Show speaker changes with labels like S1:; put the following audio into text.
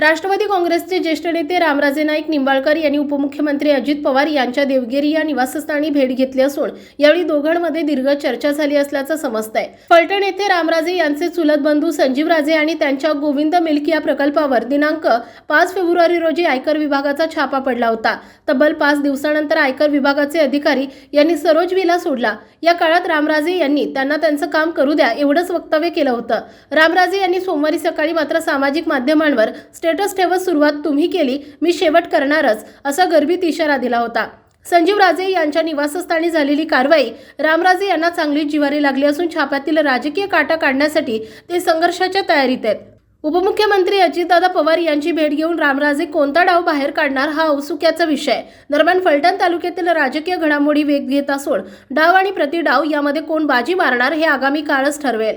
S1: राष्ट्रवादी काँग्रेसचे ज्येष्ठ नेते रामराजे नाईक निंबाळकर यांनी उपमुख्यमंत्री अजित पवार यांच्या देवगिरी या निवासस्थानी भेट घेतली असून यावेळी दोघांमध्ये दीर्घ चर्चा झाली असल्याचं समजतंय. फलटण येथे रामराजे यांचे चुलत बंधू संजीव राजे आणि त्यांच्या गोविंद मिल्क या प्रकल्पावर दिनांक पाच फेब्रुवारी रोजी आयकर विभागाचा छापा पडला होता. तब्बल पाच दिवसानंतर आयकर विभागाचे अधिकारी यांनी सरोज विला सोडला. या काळात रामराजे यांनी त्यांना त्यांचं काम करू द्या एवढंच वक्तव्य केलं होतं. रामराजे यांनी सोमवारी सकाळी मात्र सामाजिक माध्यमांवर स्टेटस ठेवत सुरुवात तुम्ही केली मी शेवट करणारच असा गर्भित इशारा दिला होता. संजीव राजे यांच्या निवासस्थानी झालेली कारवाई रामराजे यांना चांगलीच जिवारी लागली असून छाप्यातील राजकीय काटा काढण्यासाठी ते संघर्षाच्या तयारीत आहेत. उपमुख्यमंत्री अजितदादा पवार यांची भेट घेऊन रामराजे कोणता डाव बाहेर काढणार हा औत्सुक्याचा विषय. दरम्यान फलटण तालुक्यातील राजकीय घडामोडी वेग घेत असून डाव आणि प्रतिडाव यामध्ये कोण बाजी मारणार हे आगामी काळच ठरवेल.